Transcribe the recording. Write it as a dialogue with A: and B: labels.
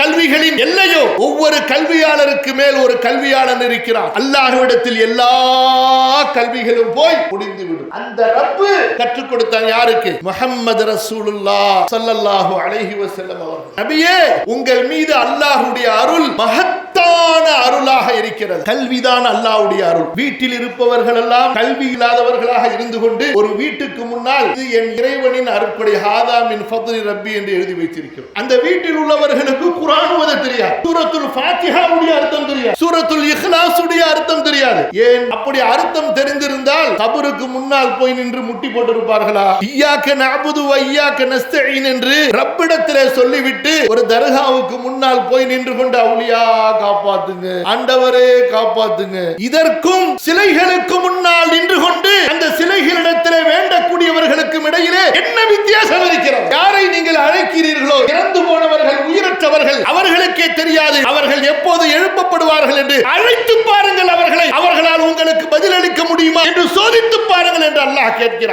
A: கல்விகளின் எல்லையோ ஒவ்வொரு கல்வியாளருக்கு மேல் ஒரு கல்வியாளன் இருக்கிறார் அல்லாஹ்விடத்தில் எல்லா கல்விகளும் போய் முடிந்துவிடும். அந்த ரப்பு கற்றுக் கொடுத்தான் யாருக்கு? முஹம்மது ரசூலுல்லா சல்லல்லாஹு அலைஹி வஸல்லம் அவர்கள். நபியே உங்கள் மீது அல்லாஹ்வுடைய அருள் மகத் அருளாக இருக்கிறது. கல்விதான் அல்லாவுடைய அருள். வீட்டில் இருப்பவர்கள் எல்லாம் கல்வி இல்லாதவர்களாக இருந்து கொண்டு ஒரு வீட்டுக்கு முன்னால் இது என் இறைவனின் அருட்படை ஹாதா மின் ரப்பி என்று எழுதி வைத்திருக்கிறோம். அந்த வீட்டில் உள்ளவர்களுக்கு குரான் ஓத தெரியாது. சூரத்துல் ஃபாத்திஹாவுடைய அர்த்தம் தெரியாது. சூரத்துல் இஹ்லாசுடைய அர்த்தம் தெரியாது. ஏன்? அப்படி அர்த்தம் தெரிந்திருந்தால் கபருக்கு முன்னால் போய் நின்று முட்டி போட்டிருப்பார்களா? ஐயாக்க நஅபுது ஐயாக்க நஸ்தீன் என்று ரப்பிடத்திலே சொல்லிவிட்டு ஒரு தர்காவுக்கு முன்னால் போய் நின்று கொண்டு அவுளியா காப்பாத்துங்க ஆண்டவரே காப்பாத்துங்க. இதற்கும் சிலைகளுக்கு முன்னால் நின்று அவர்களுக்கே தெரியாது. அவர்கள் எப்போது எழுப்பப்படுவார்கள் என்று அழைத்து பாருங்கள் அவர்களை. அவர்களால் உங்களுக்கு பதிலளிக்க முடியுமா? என்று சோதித்து பாருங்கள் என்று அல்லாஹ் கேட்கிறார்